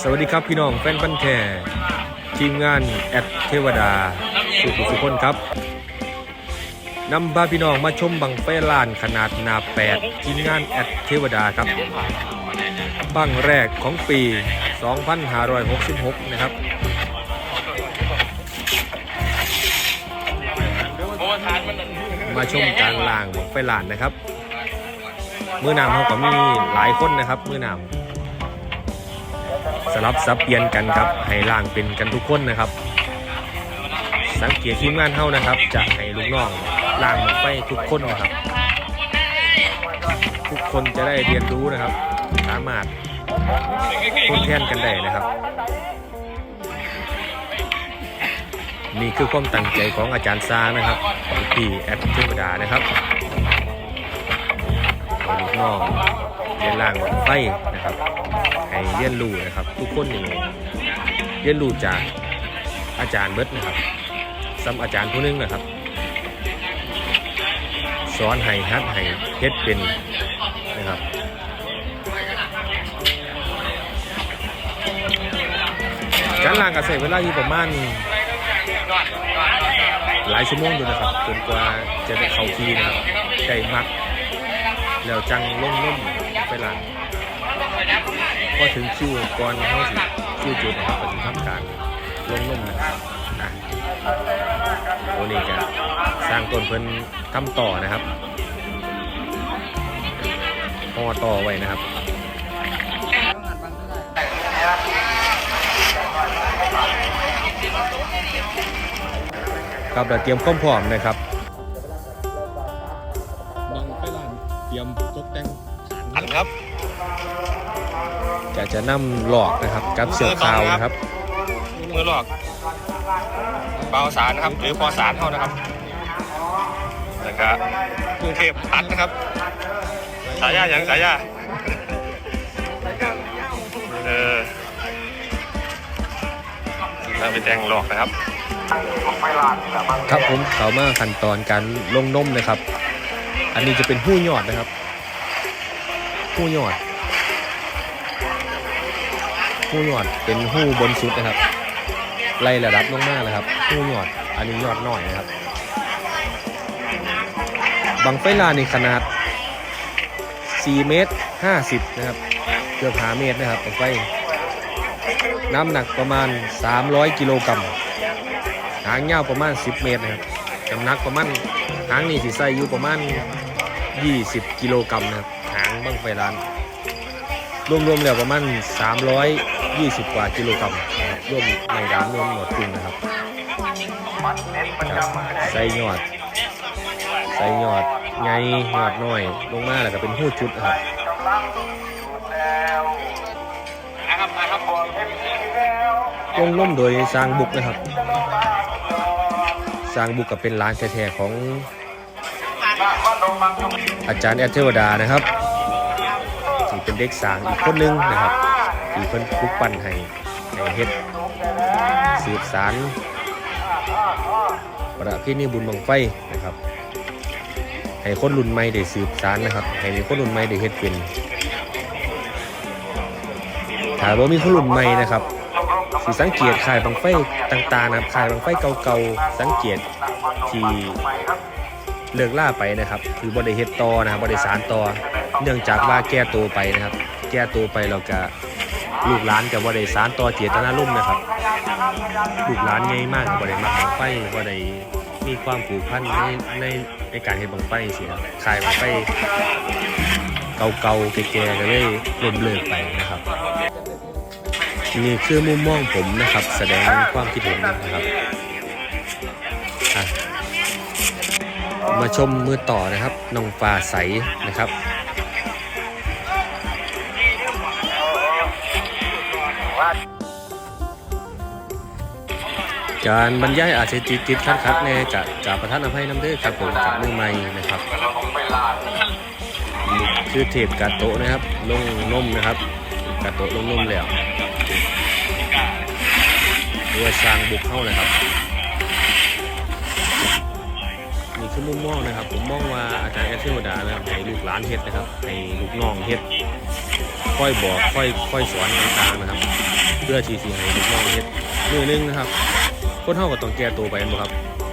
สวัสดีครับพี่น้องแฟนพันแท้ทีมงานแอดเทวดา สุขุสุคนครับนำพาพี่น้องมาชมบังไฟลานขนาดนาแปดทีมงานแอดเทวดาครับ บังแรกของปี 2566 นะครับมาชมการล่างบังไฟลานนะครับ มือนำเขาก็มีหลายคนนะครับ มือนำ ลับสับเปลี่ยนกันครับให้ล่างเป็นกันทุกคนนะครับ สังเกตทีมงานเฮานะครับ จะให้ลูกน้องล่างหมดไปทุกคนนะครับ ทุกคนจะได้เรียนรู้นะครับ สามารถทดแทนกันได้นะครับ นี่คือความตั้งใจของอาจารย์ซานะครับของพี่แอดเทวดานะครับลูกน้อง เรียนล่างหมดไฟนะครับ ให้เรียนรู้นะครับ ทุกคนนี่เรียนรู้จากอาจารย์เบิร์ดนะครับซ้ำอาจารย์ผู้หนึงนะครับ สอนให้ฮัดให้เฮ็ดเป็นนะครับการล่างก็ใช้เวลาอยู่ประมาณหลายชั่วโมงอยู่นะครับจนกว่าจะได้เข้าทีนะครับได้มัก แล้วจังล่มล่ม ไปล่างพอถึงคิวก่อนเข้าสิคิวจุดนะครับก็จะทำการลงนุ่มนะครับอะโอ้นี่จะสร้างต้นเพิ่นทำต่อนะครับห่อต่อไว้นะครับครับเราเตรียมความพร้อมนะครับบังไปลานเตรียม จะจะนำหลอกนะครับกับเสือขาวนะครับ มือหลอกเบาสารนะครับ หรือพอสารเท่านะครับแล้วก็กรุงเทพพัดนะครับสายยาอย่างสายยาเออเราไปแจงหลอกนะครับครับผมเขามาขั้นตอนการลงนมนะครับ อันนี้จะเป็นหู้ยอดนะครับหู้ยอด หู้ยอดเป็นหู้บนสุดนะครับ ไล่ระดับลงมานะครับหู้ยอดอันนี้ยอดน้อยนะครับบังไฟลานี่ขนาด 4 เมตร 50 นะครับ เกือบ5เมตรนะครับบังไฟ น้ำหนักประมาณ 300 กิโลกรัมหางยาวประมาณ 10 เมตรนะครับน้ำหนักประมาณหางนี่สิใส่อยู่ประมาณ 20 กิโลกรัมนะครับ หางบังไฟลาน รวมๆแล้วประมาณ 20 กว่ากิโลกรัมรับรวมในร้านรวมหนวดกุ้งนะครับครับใส่ยอดใส่ยอดไงยอดหน้อยลงมาแล้วก็เป็นหู้จุดนะครับลงล่มโดยสร้างบุกนะครับ สร้างบุกกับเป็นร้านแท้ๆของอาจารย์แอดเทวดานะครับที่เป็นเด็กสางอีกคนนึงนะครับ ที่เพิ่นปลุกปั้นให้ให้เฮ็ดสืบสารประเพณีบุญบังไฟนะครับ ให้คนรุ่นใหม่ได้สืบสารนะครับ ให้มีคนรุ่นใหม่ได้เฮ็ดเป็นถ้าบ่มีคนรุ่นใหม่นะครับสิสังเกตขายบังไฟต่างๆนะครับขายบังไฟเก่าๆสังเกตที่เลิกล่าไปนะครับ คือบริเฮ็ดต่อนะครับบริสารต่อ เนื่องจากว่าแก้ตัวไปนะครับ แก้ตัวไปเราก็ ลูกหลานกับบริสารต่อเจตนาลุ่มนะครับ ลูกหลานใหญ่มากกับบริมาบังไฟบริมีความผูกพันในในในการเฮ็ดบังไฟเสียขายบังไฟเก่าๆแก่ๆก็เลยล้มเลิกไปนะครับนี่คือมุมมองผมนะครับ แสดงความคิดเห็นนะครับมาชมมือต่อนะครับน้องฟ้าใสนะครับ การบรรยายอาจจะติดติดขัดขัดแน่จะจะประทานอภัยน้ำเด้อครับผมกับมือใหม่นะครับคือเทปกาโตนะครับลงนมนะครับกาโตลงนมแล้วหรือว่าสร้างบุกเข้านะครับนี่คือมุมมองนะครับ ผมมองว่าอาจารย์แอสเทวดานะครับให้ลูกหลานเฮ็ดนะครับให้ลูกน้องเฮ็ดค่อยบอกค่อยค่อยสอนต่างๆนะครับ เพื่อที่สิให้ลูกน้องเฮ็ดมือนึงนะครับ คนเฮาก็ต้องแก้ตัวไปแม่นบ่ครับ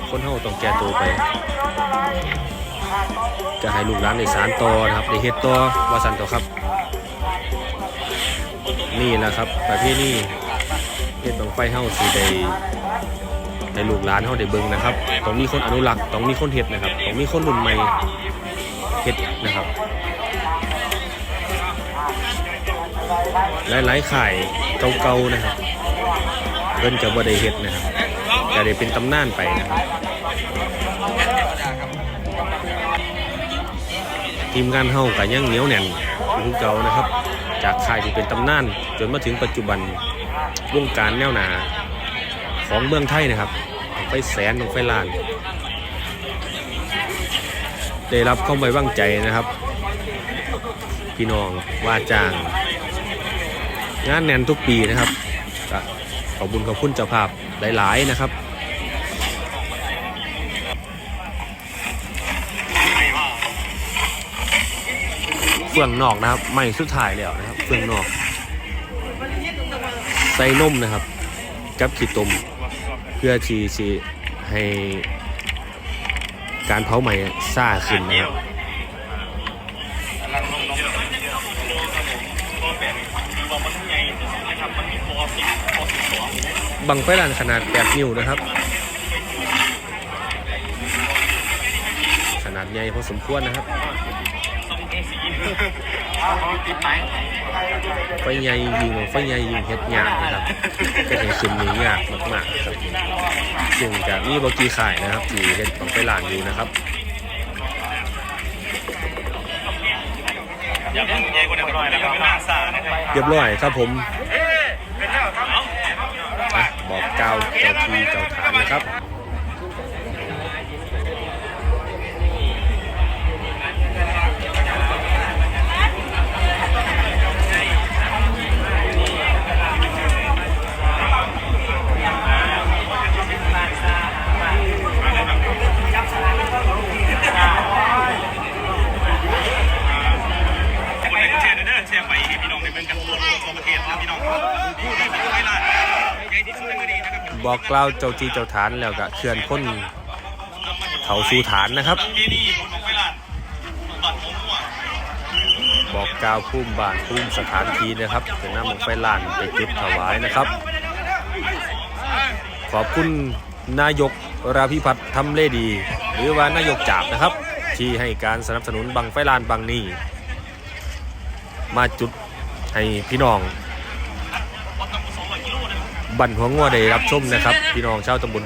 คนเฮาก็ต้องแก้ตัวไปจะให้ลูกหลานได้สานต่อนะครับได้เฮ็ดต่อว่าซั่นต่อครับ นี่แหละครับ ประเภทนี้เฮ็ดบังไฟเฮาสิได้ให้ลูกหลานเฮาได้เบิ่งนะครับต้องมีคนอนุรักษ์ต้องมีคนเฮ็ดนะครับต้องมีคนรุ่นใหม่เฮ็ดนะครับหลายๆข่ายเก่าๆนะครับเพิ่นจะบ่ได้เฮ็ดนะครับ จะได้เป็นตำนานไปนะครับ ทีมงานเฮาก็ยังเหนียวแน่นคือเก่านะครับ จากค่ายที่เป็นตำนาน จนมาถึงปัจจุบันวงการแนวหนาของเมืองไทยนะครับไฟแสนบังไฟล้าน ได้รับเข้าไปว้างใจนะครับ พี่น้องว่าจ้าง งานแน่นทุกปีนะครับขอบคุญขอบคุณเจ้าภาพหลาย ๆ นะครับ ฟืองนอกนะครับใหม่สุดท้ายแล้วนะครับเฟืองนอก ใส่นมนะครับ กับขีดตมเพื่อที่สิให้การเผาใหม่ซ่าขึ้นนะครับบังไฟลานขนาด8นิ้วนะครับ ขนา ดใหญ่พอสมควรนะครับไฟใหญ่ยิงไฟใหญ่ยิงเฮ็ดยากนะครับก็เห็นขึ้นนี้ยากมากๆครับซึ่งจะมีบกีขายนะครับที่เฮ็ดบังไฟลานอยู่นะครับเรียบร้อยครับผมบอกเก้าเจ้าที่เจ้าฐานนะครับ บอกกล่าวเจ้าที่เจ้าฐานแล้วก็เคลื่อนพ้นเขาสู่ฐานนะครับ บอกกล่าวภูมิบ้านภูมิสถานที่นะครับเป็นน้ำของไฟลานไปเก็บถวายนะครับ ขอบคุณนายกราพิพัฒน์ทำเลดี หรือว่านายกจาบนะครับ ที่ให้การสนับสนุนบังไฟลานบังนี้ มาจุดให้พี่น้อง บันหัวงัวได้รับชมนะครับ พี่น้องชาวตำบล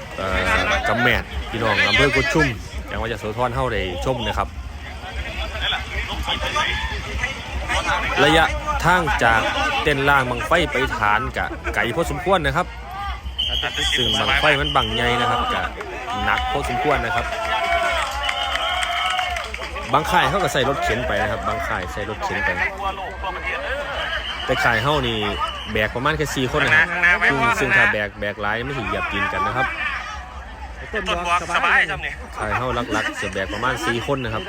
กำแมดพี่น้องอำเภอกุดชุ่มจังหวัดยะโสธรเฮาได้ชมนะครับ ระยะทางจากเต้นล่างบังไฟไปฐานกะไก่พอสมควรนะครับซึ่งบังไฟมันบังใหญ่นะครับกะหนักพอสมควรนะครับบางข่ายเขาก็ใส่รถเข็นไปนะครับ บางข่ายใส่รถเข็นไปทั่วโลกทั่วประเทศเด้อแต่ข่ายเฮานี่ แบกประมาณแค่สี่คนนะครับซึ่งซึ่งถ้าแบกแบกหลายไม่ถึงเหยียบกินกันนะครับต้นบอกสบายจำเนี่ยข่ายเฮาลักๆจะแบกประมาณสี่คนนะครับ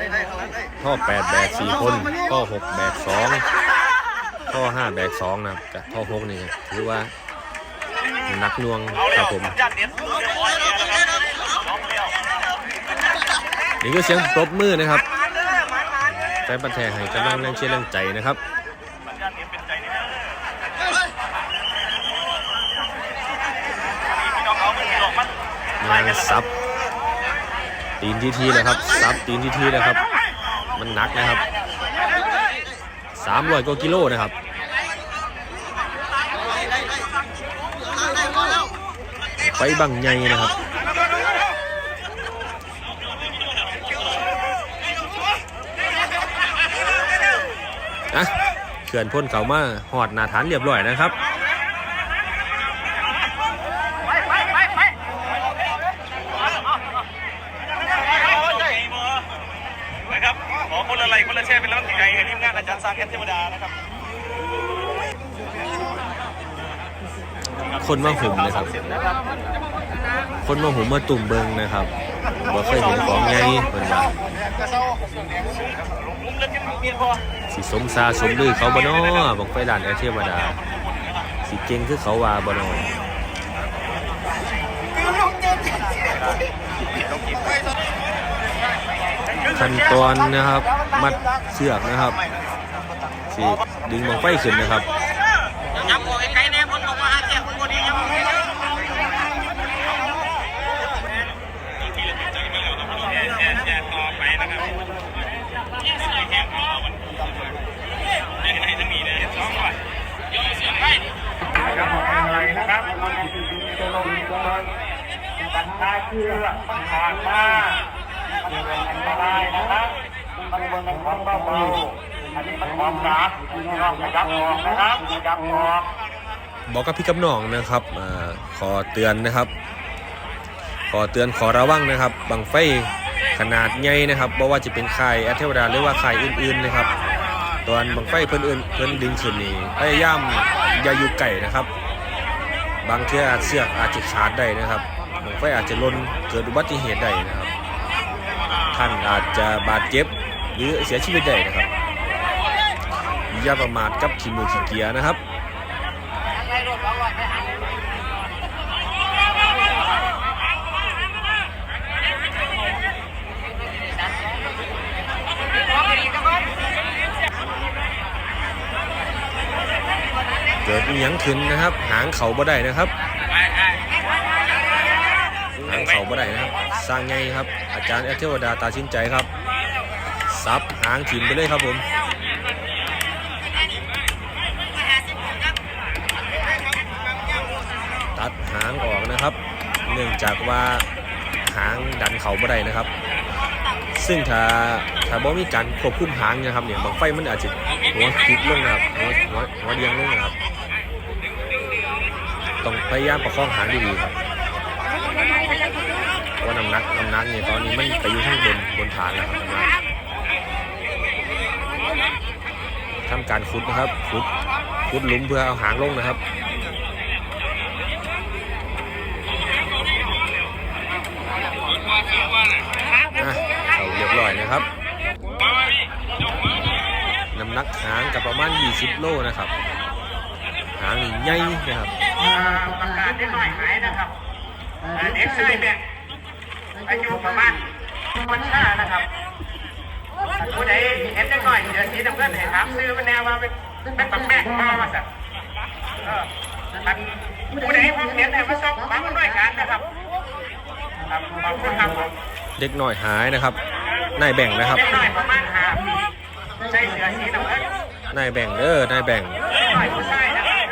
ท่อแปดแบกสี่คนท่อหกแบกสองท่อห้าแบกสองนะครับกับท่อหกนี่ถือว่าหนักหน่วงเอาคแล้รัวบผมจัดเด็ดเรียบร้อยแล้วนะครับน้องเลี้ยวนี่ก็เสียงปรบมือนะครับมาเด้อมามาเด้อแฟนบันแทงให้กำลังแรงเชียร์แรงใจนะครับ มันจัดเด็ดเป็นใจนี่นะพี่น้องเอาไปหลอกมัน งาน ซับตีนที่ทีเลยครับซับตีนที่ทีเลยครับ มันหนักนะครับสามร้อยกว่ากิโลนะครับไฟบังใหญ่นะครับอะเขื่อนพ่นเขามาหอดหนาฐานเรียบร้อยนะครับขอคนละไลค์คนละแชร์เป็นกำลังใจให้ทีมงานอาจารย์สร้างแอปเทว ดานะครับคนมาหุ่มนะครับ คนมาหุ่มมาตุ่มเบิงนะครับบ่เคยเห็นของไงเพิ่นว่ามุมเล่นกันเมียนพอสิสมซาสมลือเขาบ่น้อบังไฟลานแอร์เทวดา สิเก่งคือเขาว่าบ่น้อขั้นตอนนะครับ มัดเสือกนะครับ สิดึงบังไฟขึ้นนะครับ ย้ำบอกไกลๆเนี่ยคนบอกว่าหาเสียงคนบ่ดีย้ำบอกไกลๆ อะไรนะครับจะลงก่อนปัญหาเชื่อปัญหามามันเป็นอันตรายนะครับมันเป็นของเบาๆอันนี้มันความรั กน้องยับออกนะครับยับออกบอกกับพี่กับน้องนะครับอขอเตือนนะครับ ขอเตือนขอระวังนะครับบังไฟขนาดใหญ่นะครับบ่ว่าจะเป็นค่ายแอตเทวดาหรือว่าค่ายอื่นๆนะครับตอนบังไฟเพิ่นอื่นเพิ่นดึงขึ้นนี่พยายามอย่าอยู่ไก่นะครับ บางเทื่ออาจเสือกอาจจะขาดได้นะครับบังไฟอาจจะล่นเกิดอุบัติเหตุได้นะครับ ท่านอาจจะบาดเจ็บหรือเสียชีวิตได้นะครับ อย่าประมาทกับขีมือขีเกียร์นะครับเกิดอิหยังขึ้นนะครับ หางเขาบ่ได้นะครับ หางเขาบ่ได้นะครับ สร้างไงครับ อาจารย์แอตเทวดาตัดสินใจครับ ซับหางถิ่มไปเลยครับผม ตัด หางออกนะครับ เนื่องจากว่าหางดันเขาบ่ได้นะครับ ซึ่งถ้าถ้าบ่มีการควบคุมหางนะครับเนี่ยบางไฟมันอาจจะหัวคิดลงนะครับหัวหัวหัวเดียงลงนะครับต้องพยายามประคองหางดีๆครับว่าน้ำหนักน้ำหนักเนี่ยตอนนี้มันไปอยู่ข้างบนบนฐานแล้วครับน้ำหนักทำการขุดนะครับขุดขุดหลุมเพื่อเอาหางลงนะครับ อะเขาเรียบร้อยนะครับ น้ำหนักหางกับประมาณ 20 โลนะครับ หางนี่ใหญ่นะครับประกาศนิดหน่อยหายนะครับเด็กชายแบกอายุประมาณวันห้านะครับผู้ใดเห็นเด็กน้อยเดี๋ยวสีน้ำเงินให้ถามซื้อมันแน่ว่าเป็นเป็นปักแม่พ่อมาสักผู้ใดพบเห็นให้มาส่งมาด้วยกันนะครับครับขอบคุณครับผมเด็กหน่อยหายนะครับ นายแบ่งนะครับเด็กน้อยประมาณห้าปีใส่เสื้อสีน้ำเงินนายแบ่งเด้อนายแบ่งเด็กน้อยผู้ชายนะครับ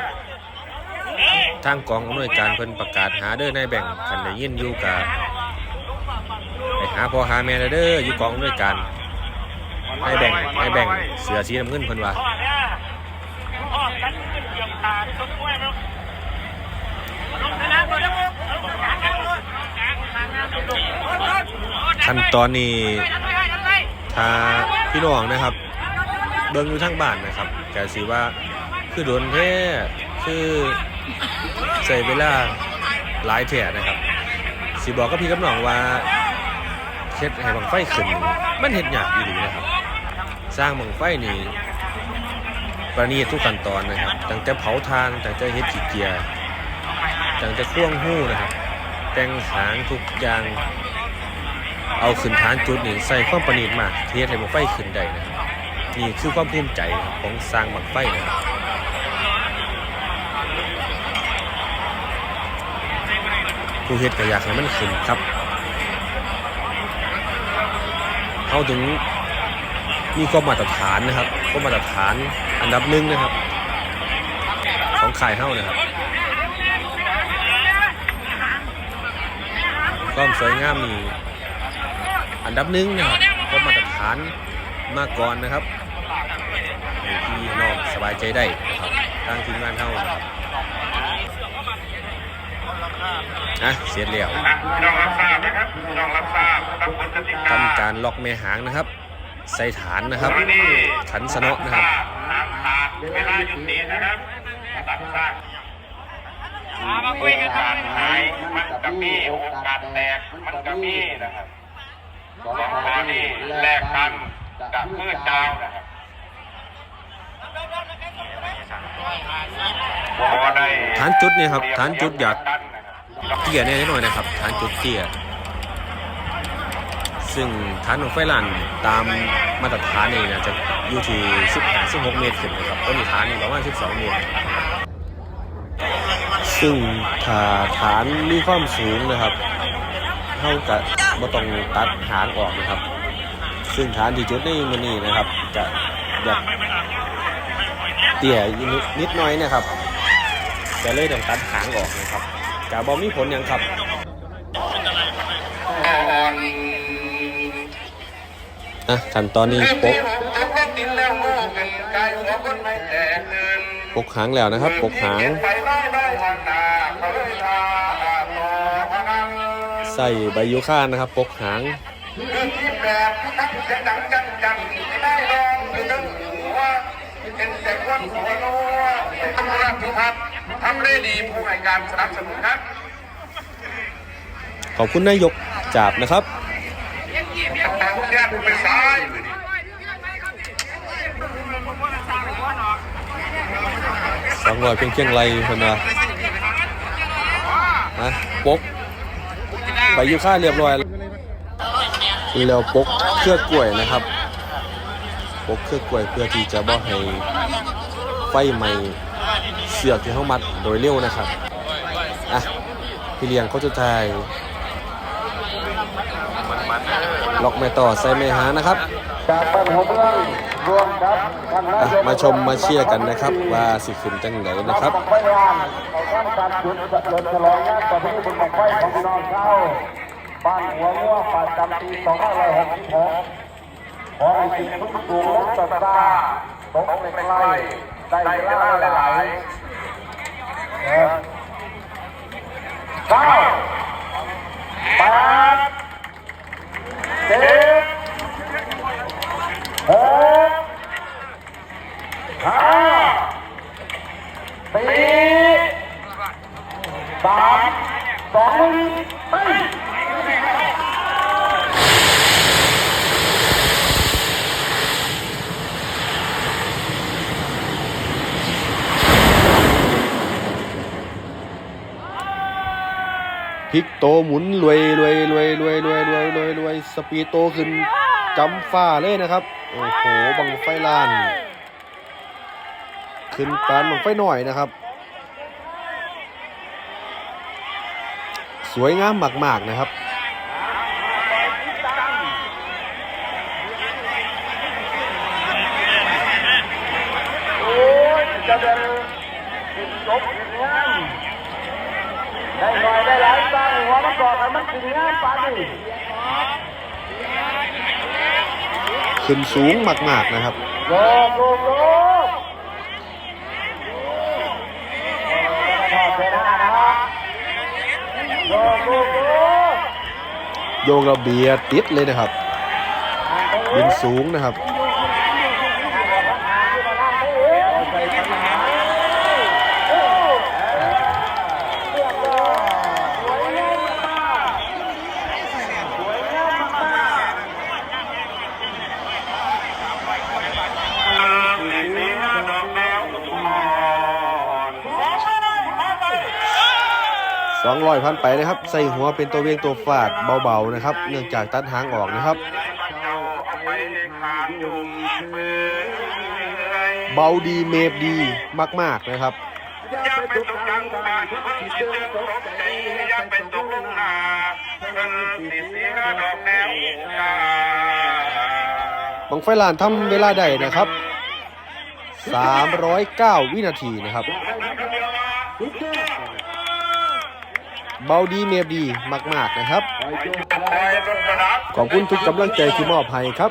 ทางกองอำนวยการเพิ่นประกาศหาเด้อนายแบ่งคันได้ยินอยู่กับไปหาพ่อหาแม่เด้ออยู่กองอำนวยการนายแบ่งนายแบ่งเสือสีน้ำเงินเพิ่นว่าพ่อเนี่ยพ่อกันเกี่ยวตาต้นกล้วยมั้งลงไปแล้วลงแล้วขั้นตอนนี้ ถ้าพี่น้องนะครับ เบิ่งอยู่ทางบ้านนะครับก็สิว่าคือโดนแท้คือใช้เวลาหลายแท้นะครับสิบอกกับพี่กับน้องว่าเฮ็ดให้บังไฟขึ้น มันเฮ็ดยากอีหลีนะครับ สร้างบังไฟนี่ประณีตทุกขั้นตอนนะครับตั้งแต่เผาทานตั้งแต่เฮ็ดขี้เกียร์ตั้งแต่ข่วงหู้นะครับ แต่งหางทุกอย่าง เอาขึ้นฐานจุดนี่ใส่ความประณีตมากเทียให้บังไฟขึ้นได้นะนี่คือความภูมิใจของสร้างบังไฟนะผู้เฮ็ดก็อยากให้มันขึ้นครับเขาถึงมีความมาตรฐานนะครับความมาตรฐานอันดับหนึ่งนะครับ ของขายเฮ้านะครับความสวยงามนี่ อันดับหนึ่งนะครับก็มาตรฐานมาก่อนนะครับให้พี่น้องสบายใจได้นะครับทางทีมงานเท่านะครับอะเสร็จแล้วพี่น้องรับทราบนะครับพี่น้องรับทราบตามกฎกติกาทำการล็อกแม่หางนะครับ ใส่ฐานนะครับ ขันสนอนะครับห้ามขาดเวลาหยุดนี้นะครับตัดสร้างโอกาสหายมันก็มีโอกาสแตกมันก็มีนะครับ สองกรณีแลกกันกับมืดดาวนะครับฐานจุดเนี่ยครับฐานจุดอยากเตี้ยแน่หน่อยนะครับฐานจุดเตี้ยซึ่งฐานของไฟลันตามมาตรฐานนี่นะจะอยู่ที่15 16เมตรขึ้นนะครับต้นฐานนี่ประมาณ12เมตรซึ่งถ้าฐานมีความสูงนะครับ เท่ากับบ่ต้องตัดหางออกนะครับ ซึ่งฐานที่จุดในมันนี่นะครับจะอยากเตี้ยนิดหน้อยนะครับจะเลยต้องตัดหางออกนะครับกาบอมีผลยังครับอะขั้นตอนนี้ปกปกหางแล้วนะครับ ปกหาง ใส่ใบยูค่านะครับปกหางทำได้ดีผู้ให้การสนับสนุนครับขอบคุณนายกจาบนะครับสองร้อยเพียงเคียงไรคนละนะปก บยูค่าเรียบร้อยแล้วปกเครือกล้วยนะครับ ปกเครือกล้วยเพื่อที่จะบ่ให้ไฟไหม้เสือกที่เขามัดโดยเร็วนะครับอะพี่เลี้ยงเขาจะทายล็อกแม่ต่อใส่แม่หานะครับจากบ้านหัวเมือง มาชมมาเชียร์กันนะครับ ว่าสิขึ้นจังไหนนะครับได้สิ่ได้หลายเก้า โตหมุนรวยรวยรวยรวยรวยรวยรวยรวยสปีดโตขึ้นจำฟ้าเลยนะครับ โอ้โห บังไฟล้าน ขึ้นปานบังไฟหน่อยนะครับ สวยงามมาก ๆ นะครับ โอ้ยจะเดินติดจบติดงานได้หน่อยได้หลายตั้ง หัวมันกให้มันติดงานปานนี้ขึ้นสูงมากๆนะครับโยกโยกโยกขอบคุณนะครับโยกโยกโยกโยกเราเบียติดเลยนะครับบินสูงนะครับ สองร้อยพันไปนะครับ ใส่หัวเป็นตัวเวียงตัวฟาดเบาๆนะครับ เนื่องจากตัดหางออกนะครับ เบาดีเมฟดีมากๆนะครับอย่าไปตกกลางบ้านคนสิเดินตกใจอย่าไปตกลงนาเพิ่นสิเสียดอกแนวตาบังไฟลานทำเวลาได้นะครับ 309 วินาทีนะครับ เบาดีเมียดีมาก ๆ นะครับ ขอบคุณทุกกำลังใจที่มอบให้ครับ